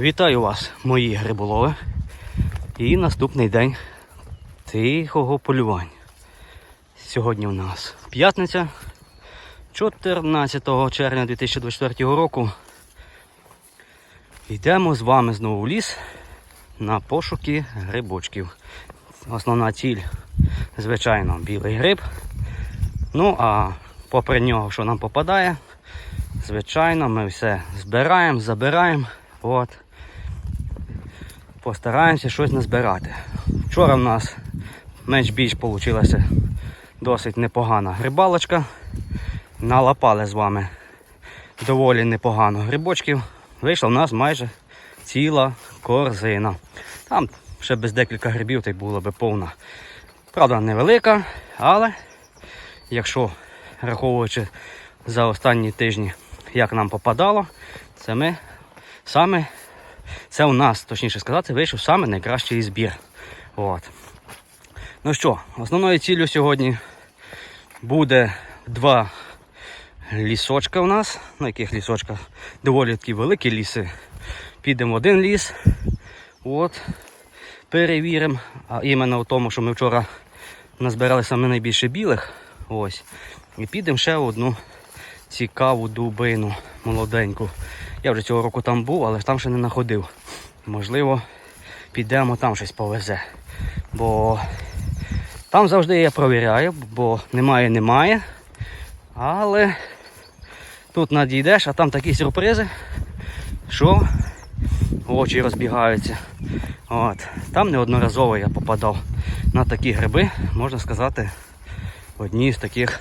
Вітаю вас, мої гриболови. І наступний день тихого полювання. Сьогодні у нас п'ятниця, 14 червня 2024 року. Йдемо з вами знову в ліс на пошуки грибочків. Основна ціль, звичайно, білий гриб. Ну а попри нього, що нам попадає, звичайно, ми все збираємо, забираємо. От. Постараємося щось назбирати. Вчора в нас менш-більш вийшла досить непогана грибалочка. Налапали з вами доволі непогано грибочків. Вийшла в нас майже ціла корзина. Там ще без декілька грибів та й була би повна. Правда, невелика, але якщо раховуючи за останні тижні, як нам попадало, це ми саме, це у нас, точніше сказати, вийшов саме найкращий збір. От. Ну що, основною ціллю сьогодні буде два лісочка у нас. На яких лісочках доволі такі великі ліси. Підемо в один ліс. От. Перевіримо. А іменно в тому, що ми вчора назбирали саме найбільше білих. Ось. І підемо ще в одну цікаву дубину молоденьку. Я вже цього року там був, але там ще не знаходив. Можливо, підемо там щось повезе. Бо там завжди я провіряю, бо немає, немає. Але тут надійдеш, а там такі сюрпризи, що очі розбігаються. От. Там неодноразово я попадав на такі гриби, можна сказати, одні з таких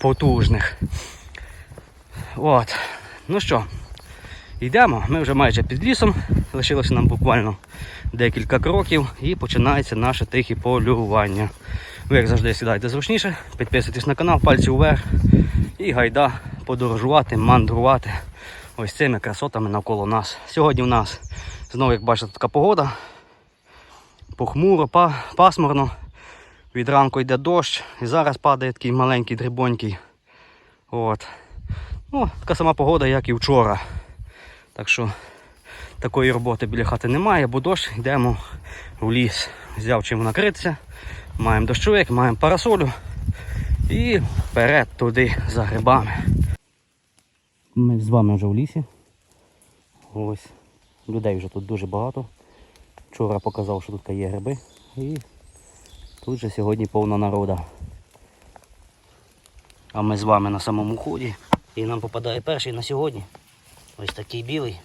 потужних. От. Ну що, йдемо. Ми вже майже під лісом. Лишилося нам буквально декілька кроків і починається наше тихе полювання. Ви, як завжди, сідайте зручніше, підписуйтесь на канал, пальці вверх і гайда подорожувати, мандрувати ось цими красотами навколо нас. Сьогодні в нас знову, як бачите, така погода. Похмуро, па- пасмурно. Від ранку йде дощ, і зараз падає такий маленький дрібонький. От. Ну, така сама погода, як і вчора. Так що такої роботи біля хати немає, бо дощ йдемо в ліс. Взяв чим накритися. Маємо дощовик, маємо парасолю. І вперед туди за грибами. Ми з вами вже в лісі. Ось. Людей вже тут дуже багато. Вчора показав, що тут є гриби. І тут же сьогодні повна народа. А ми з вами на самому ході. І нам попадає перший на сьогодні. Ось такий білий.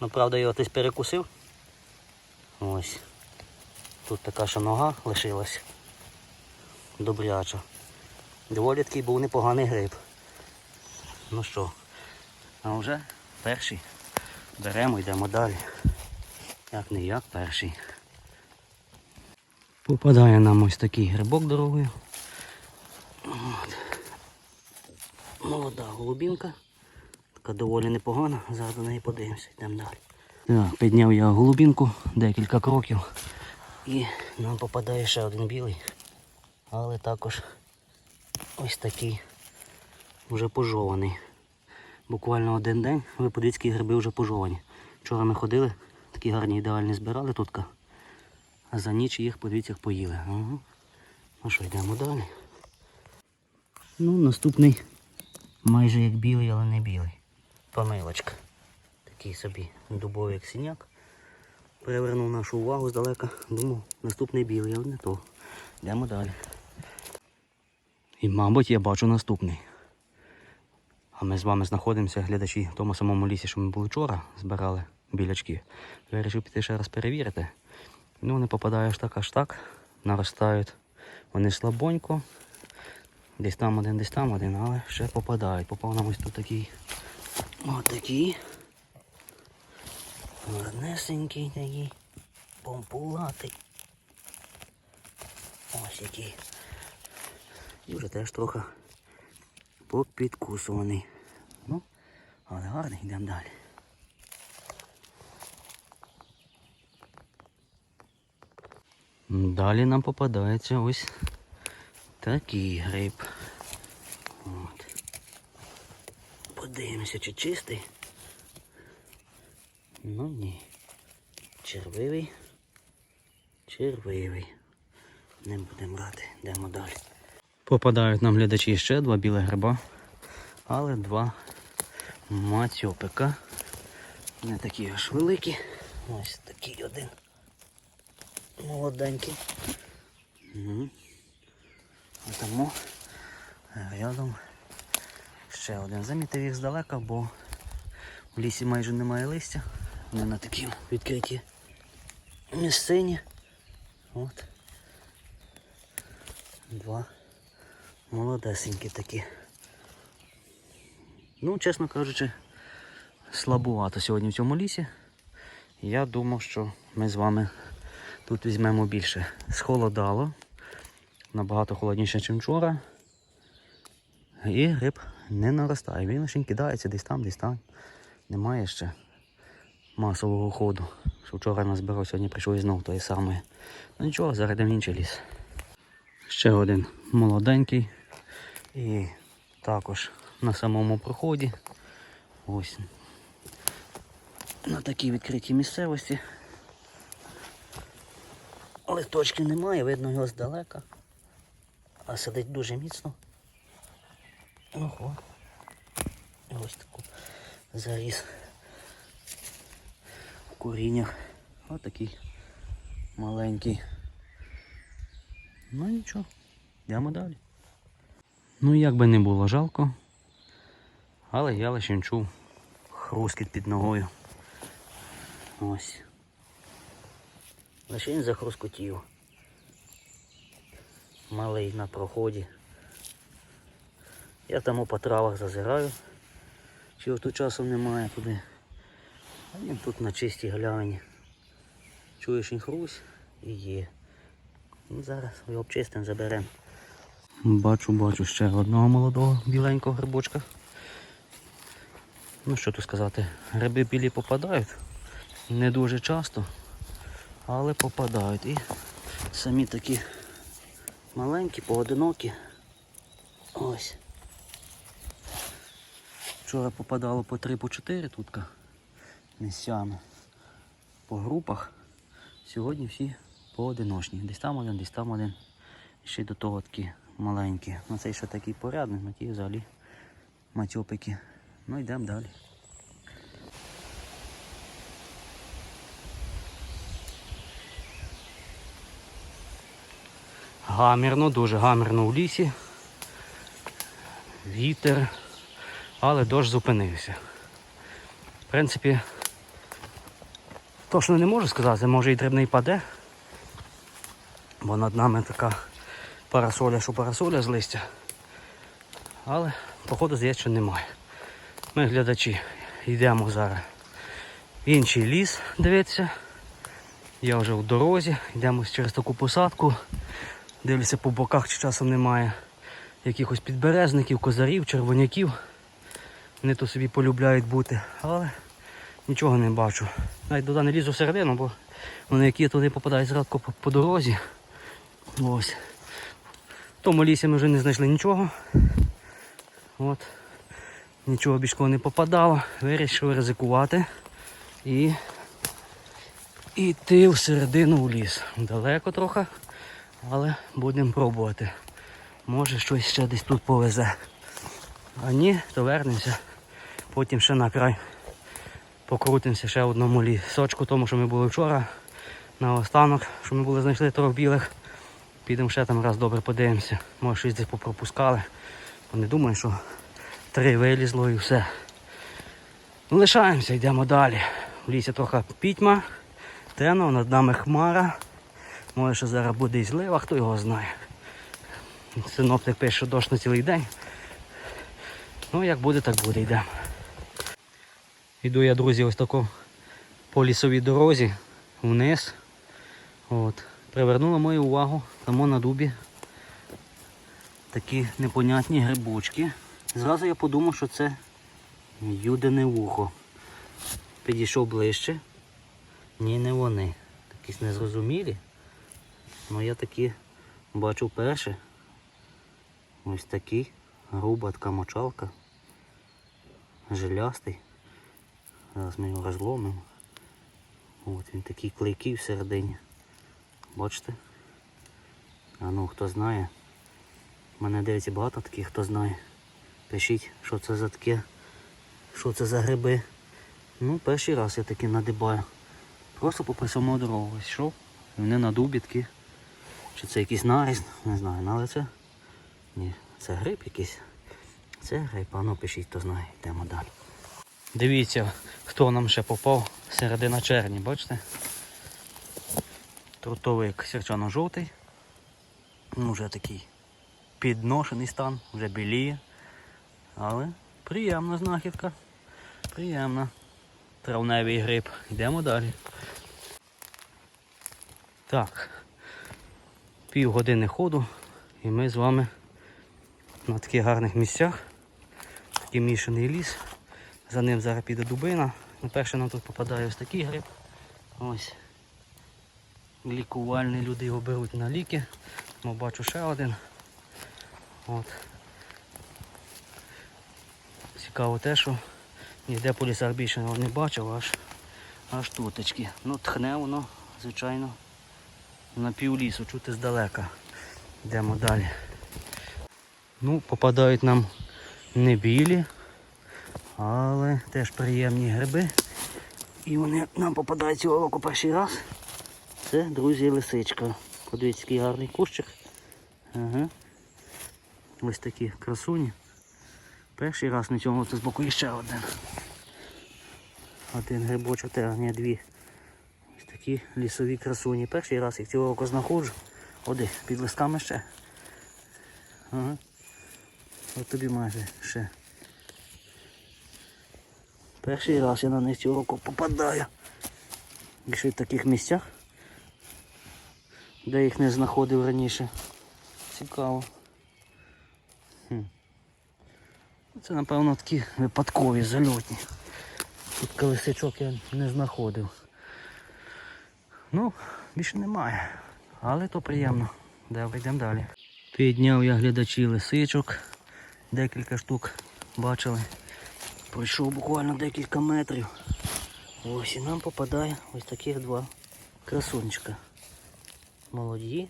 Ну, правда, його хтось перекусив. Ось. Тут така ще нога лишилась. Добряча. Доволі такий був непоганий гриб. Ну що, а вже перший. Беремо, йдемо далі. Як не як перший. Попадає нам ось такий грибок дорогою. От. Молода голубінка. Така доволі непогана. Зараз до неї подивимося, йдемо далі. Так, підняв я голубінку декілька кроків. І нам попадає ще один білий. Але також ось такий вже пожований. Буквально один день ви подивіться, які гриби вже пожовані. Вчора ми ходили, такі гарні ідеальні збирали тут. А за ніч їх, подивіться, як поїли. Ага. Ну що, йдемо далі. Ну, наступний майже як білий, але не білий. Помилочка. Такий собі дубовий як синяк. Привернув нашу увагу здалека. Думав, наступний білий, але не то. Йдемо далі. І, мабуть, я бачу наступний. А ми з вами знаходимося, глядачі, в тому самому лісі, що ми були вчора, збирали білячки. Я вирішив піти ще раз перевірити. Ну, вони попадають аж так, аж так, наростають. Вони слабонько. Десь там один, десь там один, але ще попадають. Попав нам ось тут такий. Ось такий. Гарнесенький такий. Помпулатий. Ось який. І вже теж трохи попідкусуваний. Ну, але гарний, йдемо далі. Далі нам попадається ось такий гриб. От. Подивимося, чи чистий. Ну ні. Червивий. Червивий. Не будемо брати, йдемо далі. Попадають нам глядачі ще два білі гриба, але два мацьопика. Не такі аж великі. Ось такий один. Молоденький. Угу. А тому рядом ще один. Замітив їх здалека, бо в лісі майже немає листя. Вони на такій відкритій місцині. От. Два молодесенькі такі. Ну, чесно кажучи, слабувато сьогодні в цьому лісі. Я думав, що ми з вами тут візьмемо більше. Схолодало, набагато холодніше, ніж вчора. І гриб не наростає. Він лише кидається десь там, десь там. Немає ще масового ходу. Що вчора назбирав, сьогодні прийшов і знову той самий. Ну нічого, зараз йдемо в інший ліс. Ще один молоденький. І також на самому проході. Ось на такій відкритій місцевості. Листочків немає, видно його здалека. А сидить дуже міцно. Ого. Ось таку заріс в коріннях. Ось такий маленький. Ну нічого, йдемо далі. Ну як би не було жалко, але я лише чув хрускіт під ногою. Ось. Лише він захрускотів. Малий на проході. Я там по травах зазираю, чи тут часом немає туди. А він тут на чистій гляні. Чуєш він хрусь і є. Ну, зараз його обчистимо, заберемо. Бачу, бачу ще одного молодого біленького грибочка. Ну що тут сказати, гриби білі попадають. Не дуже часто, але попадають. І самі такі маленькі, поодинокі. Ось. Вчора попадало по 3 по 4 тутка місцями по групах. Сьогодні всі поодиночні. Десь там один, десь там один. Ще до того такі маленькі. Ну цей ще такий порядний, на ті взагалі матьопики. Ну йдемо далі. Гамірно, дуже гамірно в лісі. Вітер, але дощ зупинився. В принципі, точно не можу сказати, може і дрібний паде, бо над нами така парасоля, що парасоля з листя. Але, походу, здається, що немає. Ми, глядачі, йдемо зараз в інший ліс дивитися. Я вже в дорозі, йдемо через таку посадку. Дивлюся по боках, чи часом немає якихось підберезників, козарів, червоняків. Вони тут собі полюбляють бути, але нічого не бачу. Навіть туди не лізу всередину, бо вони які туди попадають зрадку по, по дорозі. Ось. В тому лісі ми вже не знайшли нічого. От. Нічого більш кого не попадало. Вирішив ризикувати і йти всередину у ліс. Далеко трохи, але будемо пробувати. Може щось ще десь тут повезе. А ні, то вернемося. Потім ще на край покрутимося ще одному лісочку, тому що ми були вчора на останок, що ми були знайшли трьох білих. Підемо ще там раз добре подивимося. Може щось десь попропускали. Бо Не думаю, що три вилізло і все. Ну, лишаємося, йдемо далі. В лісі трохи пітьма, темно, над нами хмара. Може, що зараз буде і злива, хто його знає. Синоптик пише, що дощ на цілий день. Ну, як буде, так буде, йдемо. Іду я, друзі, ось тако по лісовій дорозі вниз. От. Привернула мою увагу тому на дубі такі непонятні грибочки. Зразу я подумав, що це юдине вухо. Підійшов ближче. Ні, не вони. Якісь незрозумілі. Ну я такі бачу вперше. Ось такий. Груба така мочалка. Жилястий. Зараз ми його розломимо. От він такий клейкий всередині. Бачите? А ну хто знає. Мене дивиться багато таких, хто знає. Пишіть, що це за таке, що це за гриби. Ну, перший раз я таки надибаю. Просто по самому дорогу ось йшов. Вони на дубі такі. Чи це якийсь наріз, не знаю, але це. Ні, це гриб якийсь. Це гриб, а ну пишіть, хто знає, йдемо далі. Дивіться, хто нам ще попав середина червня, бачите? Трутовик сірчано-жовтий. Ну, вже такий підношений стан, вже біліє. Але приємна знахідка. Приємна. Травневий гриб. Йдемо далі. Так. Пів години ходу і ми з вами на таких гарних місцях. Такий мішаний ліс. За ним зараз піде дубина. Ну, перше нам тут попадає ось такий гриб. Ось. Лікувальний люди його беруть на ліки. Ну, бачу ще один. От. Цікаво те, що ніде по лісах більше його не бачив, аж аж тутечки. Ну, тхне воно, звичайно, на пів лісу, чути здалека. Йдемо далі. Ну, попадають нам не білі, але теж приємні гриби. І вони нам попадають цього року перший раз. Це, друзі, лисичка. Подивіться, який гарний кущик. Ага. Ось такі красуні. Перший раз на цьому тут збоку ще один. Один грибочок, ні, дві. Ось такі лісові красуні. Перший раз їх цього року знаходжу. Оди, під листками ще. Ага. От тобі майже ще. Перший раз я на них цього року попадаю. І в таких місцях, де їх не знаходив раніше. Цікаво. Це напевно такі випадкові зальотні. Тут колесичок я не знаходив. Ну, більше немає. Але то приємно. Добре, йдемо далі. Підняв я глядачі лисичок. Декілька штук бачили. Пройшов буквально декілька метрів. Ось і нам попадає ось таких два красунчика. Молоді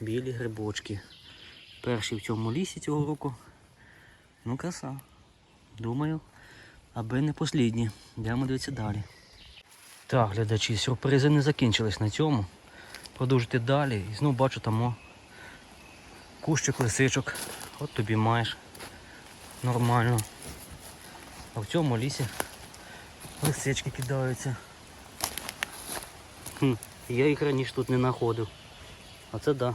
білі грибочки. Перші в цьому лісі цього року. Ну краса. Думаю, аби не послідні. Йдемо дивитися далі. Так, глядачі, сюрпризи не закінчились на цьому. Продовжуйте далі. І знову бачу там о, кущик лисичок. От тобі маєш. Нормально. А в цьому лісі лисички кидаються. Хм, я їх раніше тут не знаходив. А це да.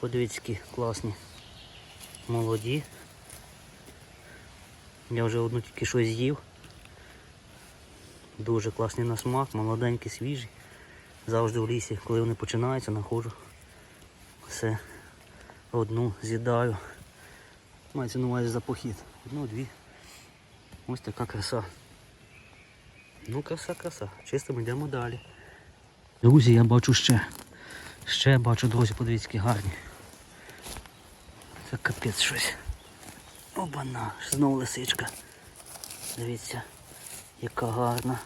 Подивіться, які класні. Молоді. Я вже одну тільки що з'їв. Дуже класний на смак, молоденькі, свіжі. Завжди в лісі, коли вони починаються, знаходжу. Все. Одну з'їдаю. Мається на увазі за похід. Одну-дві. Ось така краса. Ну, краса, краса. Чисто йдемо далі. Друзі, я бачу ще. Ще бачу, друзі, подивіться, які гарні. Це капець щось. Обана, знову лисичка. Дивіться, яка гарна.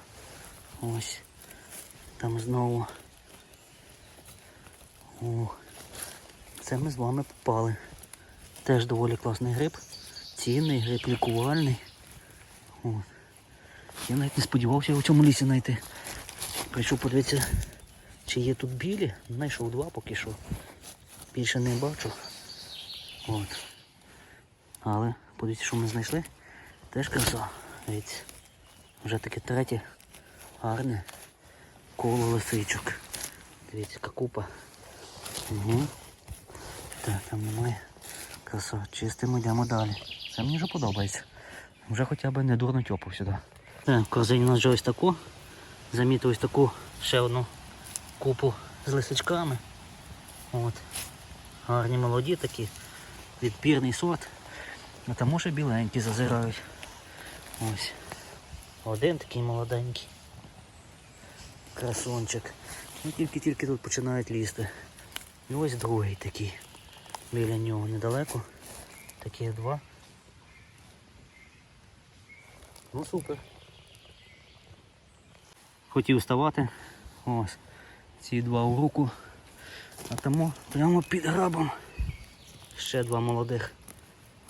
Ось. Там знову. О, це ми з вами попали. Теж доволі класний гриб. Цінний гриб, лікувальний. Я навіть не сподівався в цьому лісі знайти. Прийшов подивитися, чи є тут білі. Знайшов два поки що. Більше не бачу. От. Але подивіться, що ми знайшли. Теж краса. Дивіться. Вже таке третє гарне коло лисичок. Дивіться, яка купа. Угу. Так, там немає. Краса. Чистимо, йдемо далі. Це мені вже подобається. Вже хоча б не дурно тьопав сюди. Так, корзині у нас вже ось таку. Замітив ось таку ще одну купу з лисичками. От. Гарні молоді такі. Відпірний сорт. А там може біленькі зазирають. Ось. Один такий молоденький. Красунчик. Ну тільки-тільки тут починають лізти. І ось другий такий. Біля нього недалеко. Таких два. Ну супер. хотів вставати. Ось. Ці два у руку. А тому прямо під грабом. Ще два молодих.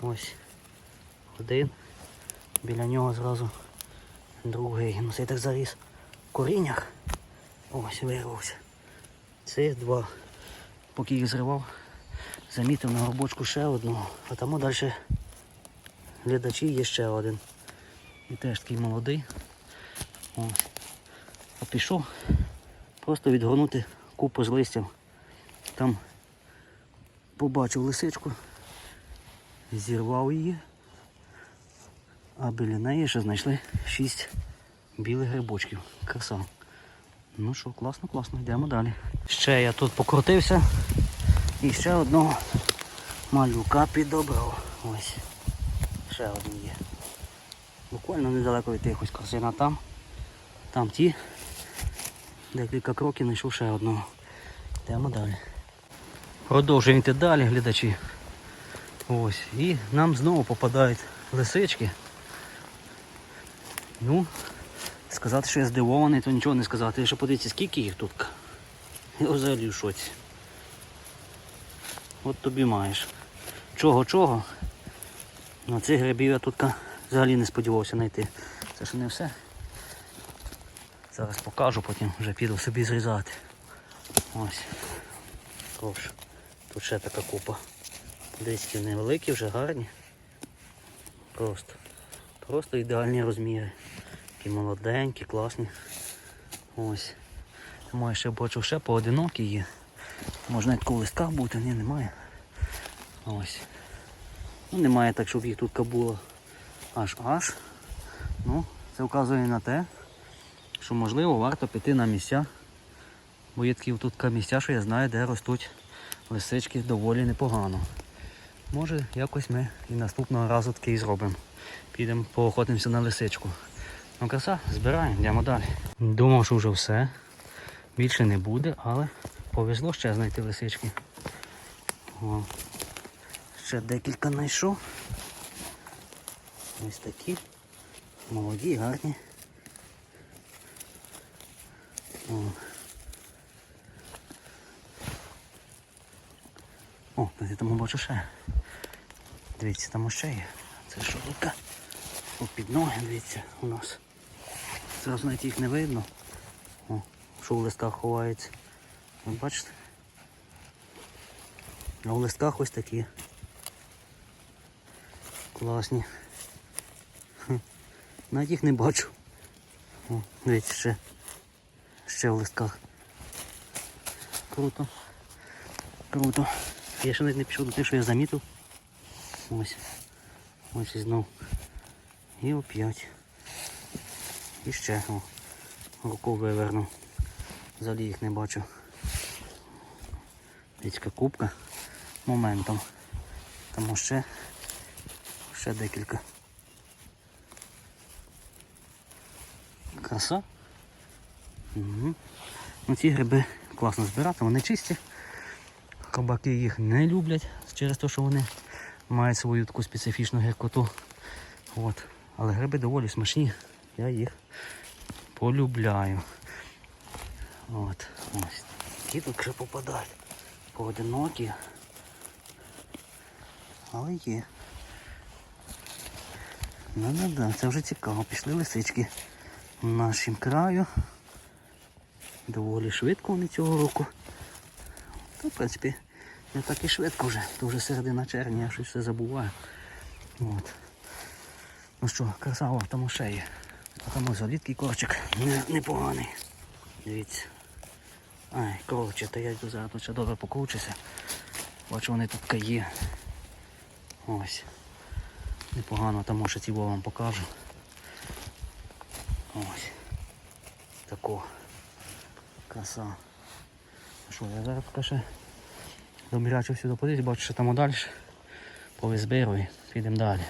Ось. Один. Біля нього зразу другий. Ну це так заріс в коріннях. Ось вирвався. Цих два. Поки їх зривав, замітив на горбочку ще одного. А тому далі глядачі є ще один. І теж такий молодий. А пішов просто відгорнути купу з листям. Там побачив лисичку, зірвав її, а біля неї ще знайшли шість білих грибочків. Краса. Ну що, класно, класно, йдемо далі. Ще я тут покрутився і ще одного малюка підобрав. Ось. Ще один є. Буквально недалеко від тих ось красина там. Там ті. Декілька кроків знайшов ще одного. Йдемо далі. Продовжуємо йти далі, глядачі. Ось. І нам знову попадають лисички. Ну, сказати, що я здивований, то нічого не сказати. Ще подивіться, скільки їх тут. Я взагалі в шоці. От тобі маєш. Чого-чого? На цих грибів я тут взагалі не сподівався знайти. Це ще не все. Зараз покажу, потім вже піду собі зрізати. Ось. Ковш. Тут ще така купа. Десь невеликі, вже гарні. Просто. Просто ідеальні розміри. Такі молоденькі, класні. Ось. Тому я ще бачу ще поодинокі є. Можна в листках бути, ні, немає. Ось. Ну, немає так, щоб їх тут було аж аж. Ну, це вказує на те, що можливо варто піти на місця. Бо є такі тут місця, що я знаю, де ростуть лисички доволі непогано. Може якось ми і наступного разу таки і зробимо. Підемо поохотимося на лисичку. Ну краса, збираємо, йдемо далі. Думав, що вже все. Більше не буде, але повезло ще знайти лисички. О. Ще декілька знайшов. Ось такі. Молоді, гарні. О. О, я там бачу ще. Дивіться, там ще є. Це? О, під ноги, дивіться, у нас. Зразу навіть їх не видно. О, що в листках ховається. Ви бачите? А в листках ось такі. Класні. Навіть їх не бачу. О, дивіться, ще. Ще в листках. Круто. Круто. Я ще навіть не пішов до тих, що я замітив. Ось. Ось і знов. І оп'ять. І ще. О. Руку вивернув. Взагалі їх не бачу. Дицька кубка моментом. Тому ще ще декілька. Краса. Угу. Ну, ці гриби класно збирати, вони чисті. Кабаки їх не люблять через те, що вони мають свою таку специфічну гіркоту. От. Але гриби доволі смачні. Я їх полюбляю. От. Ось. Ті тут ще попадають. Поодинокі. Але є. Ну-да-да, це вже цікаво. Пішли лисички в нашім краю. Доволі швидко вони цього року. Та, в принципі, не так і швидко вже. То вже середина червня, я щось все забуваю. От. Ну що, красава, тому ще є. А там ось рідкий корчик. Не, непоганий. Дивіться. Ай, коротше, то я йду зараз ще добре покручуся. Бачу, вони тут є. Ось. Непогано, тому що ці вам покажу. Ось. Тако. Краса. Що, я зараз поки ще добрячу сюди подивись, бачу, що там далі. Повизбирую, підемо далі.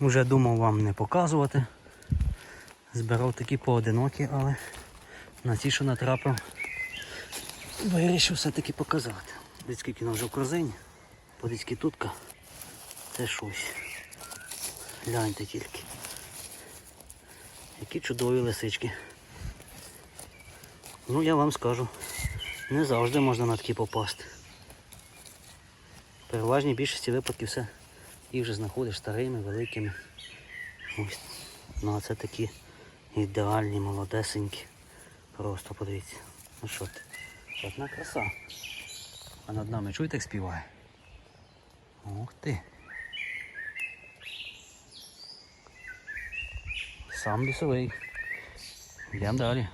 Уже думав вам не показувати. Збирав такі поодинокі, але на ті, що натрапив, вирішив все-таки показати. Десь скільки вже в корзині, подивіться тутка. Це щось. Гляньте тільки. Які чудові лисички. Ну я вам скажу, не завжди можна на такі попасти. В переважній більшості випадків все їх вже знаходиш старими, великими. Ось. Ну а це такі ідеальні, молодесенькі. Просто подивіться. Ну що ти? Одна краса. А над нами чуєте, як співає? Ух ти. Сам лісовий. Йдемо далі.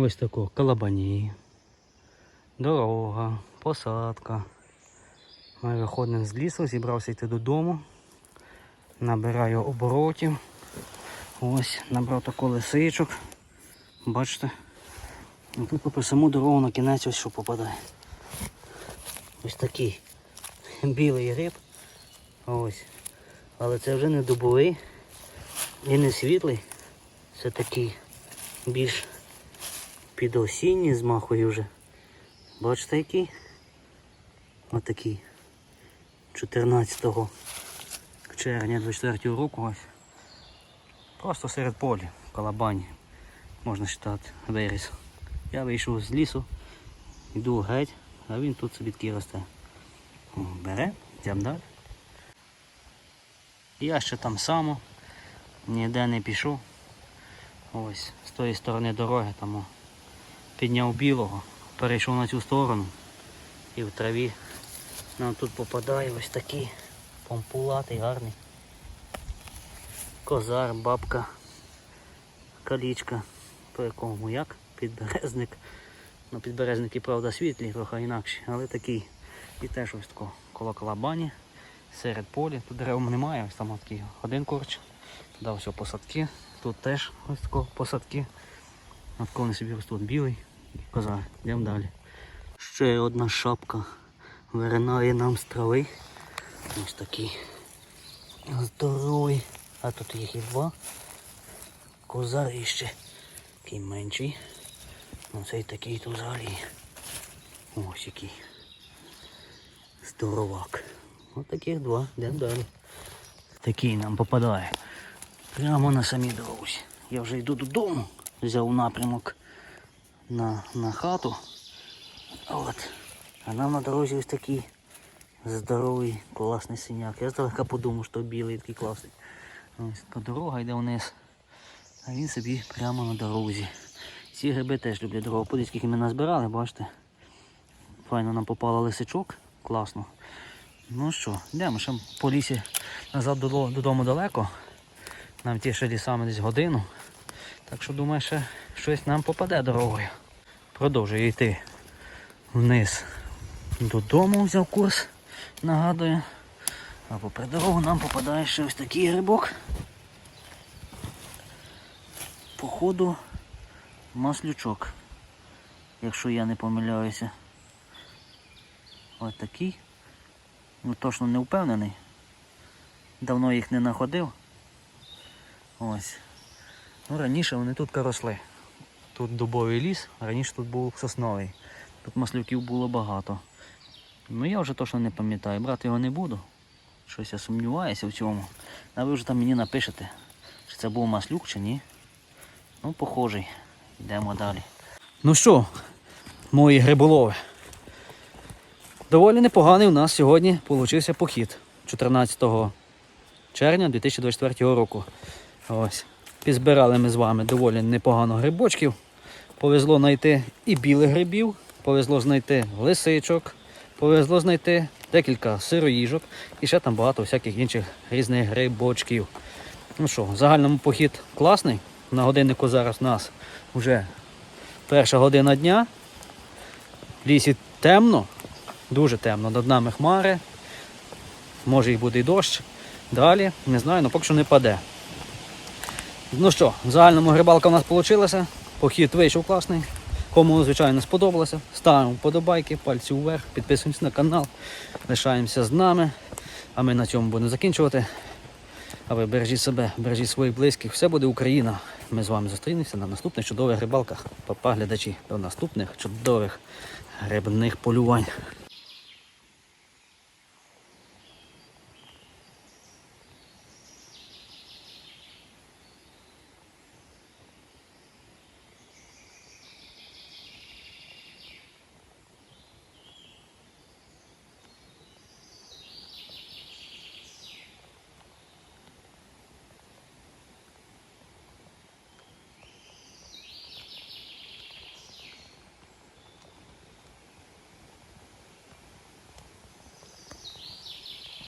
Ось тако калабані, дорога, посадка. Ми виходимо з лісу, зібрався йти додому. Набираю оборотів. Ось, набрав тако лисичок. Бачите? І тут по саму дорогу на кінець ось що попадає. Ось такий білий гриб. Ось. Але це вже не дубовий і не світлий. Це такий більш підосінній з махою вже. Бачите який? Отакий. 14 червня 24 року ось. Просто серед полі, в Калабані. Можна вважати, виріс. Я вийшов з лісу, йду геть, а він тут собі такий росте. Бере, йдемо далі. Я ще там само, ніде не пішов. Ось, з тої сторони дороги там підняв білого, перейшов на цю сторону і в траві нам тут попадає ось такий помпулатий, гарний. Козар, бабка, калічка, по якому як, підберезник. Ну, підберезники, правда, світлі, трохи інакші, але такий. І теж ось тако коло калабані, серед полі. Тут дерев немає, ось там такий один корч. Туди все посадки. Тут теж ось тако посадки. Вони собі ростуть білий і козар. Йдемо далі. Ще одна шапка виринає нам з трави. Ось такий здоровий. А тут їх і два. Козар іще такий менший. Ну такий тут взагалі. Ось який. Здоровак. Ось таких два. Йдемо далі. Такий нам попадає. Прямо на самій дорозі. Я вже йду додому, взяв напрямок на, на хату. От. А нам на дорозі ось такий здоровий, класний синяк. Я здалека подумав, що білий такий класний. Ось така дорога йде вниз. А він собі прямо на дорозі. Ці гриби теж люблять дорогу. Подивіться, скільки ми назбирали, бачите. Файно нам попало лисичок. Класно. Ну що, йдемо ще по лісі назад додому далеко. Нам ті ще лісами десь годину. Так що думаю, ще щось нам попаде дорогою. Продовжую йти вниз додому, взяв курс, нагадую. А попри дорогу нам попадає ще ось такий грибок. Походу маслючок, якщо я не помиляюся. Ось такий. Ну точно не впевнений. Давно їх не находив. Ось. Ну, раніше вони тут росли. Тут дубовий ліс, раніше тут був сосновий. Тут маслюків було багато. Ну я вже точно не пам'ятаю, брати його не буду. Щось я сумніваюся в цьому. А ви вже там мені напишете, чи це був маслюк чи ні. Ну, похожий. Йдемо далі. Ну що, мої гриболови. Доволі непоганий у нас сьогодні получився похід 14 червня 2024 року. Ось. Підзбирали ми з вами доволі непогано грибочків. Повезло знайти і білих грибів, повезло знайти лисичок, повезло знайти декілька сироїжок і ще там багато всяких інших різних грибочків. Ну що, в загальному похід класний. На годиннику зараз у нас вже перша година дня. В лісі темно, дуже темно. Над нами хмари. Може і буде і дощ. Далі, не знаю, але поки що не паде. Ну що, в загальному грибалка у нас вийшла. Похід вийшов класний. Кому, звичайно, сподобалося, ставимо вподобайки, пальці вверх, підписуємось на канал, лишаємося з нами. А ми на цьому будемо закінчувати. А ви бережіть себе, бережіть своїх близьких. Все буде Україна. Ми з вами зустрінемося на наступних чудових рибалках. Папа, глядачі, до наступних чудових грибних полювань.